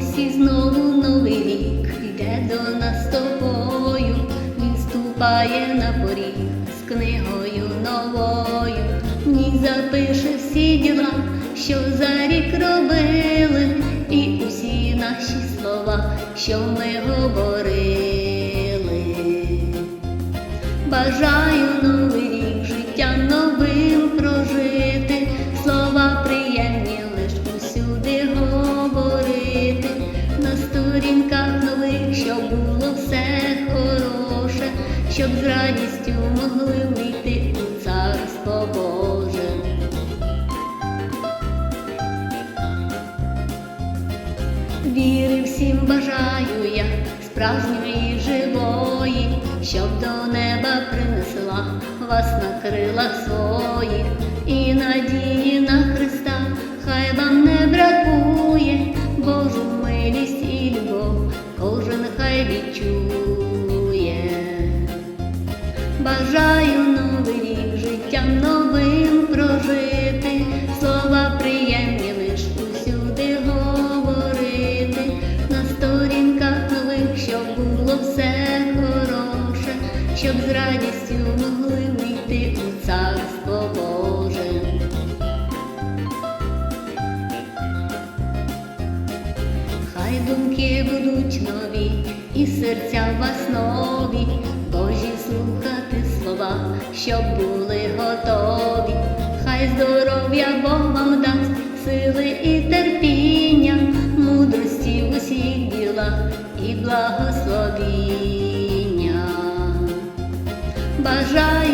І знову новий рік йде до нас з тобою. Він ступає на поріг з книгою новою. В ній запише всі діла, що за рік робили, і усі наші слова, що ми говорили. Бажаю новий рік життя новим сторінках нових, щоб було все хороше, щоб з радістю могли вийти у царство Боже. Віри всім бажаю я справжньої живої, щоб до неба принесла вас на крилах своїх і надії на відчує. Бажаю новий рік життям новим прожити, слова приємні лиш усюди говорити, на сторінках нових, щоб було все хороше, щоб з радістю могли вийти у царство Боже. Хай думки будуть нові, і серця вас нові, Божі слухати слова, щоб були готові. Хай здоров'я Бог вам дасть, сили і терпіння, мудрості в усіх ділах і благословіння. Бажаю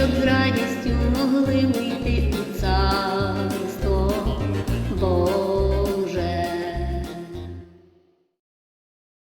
щоб з радістю могли вийти у цар.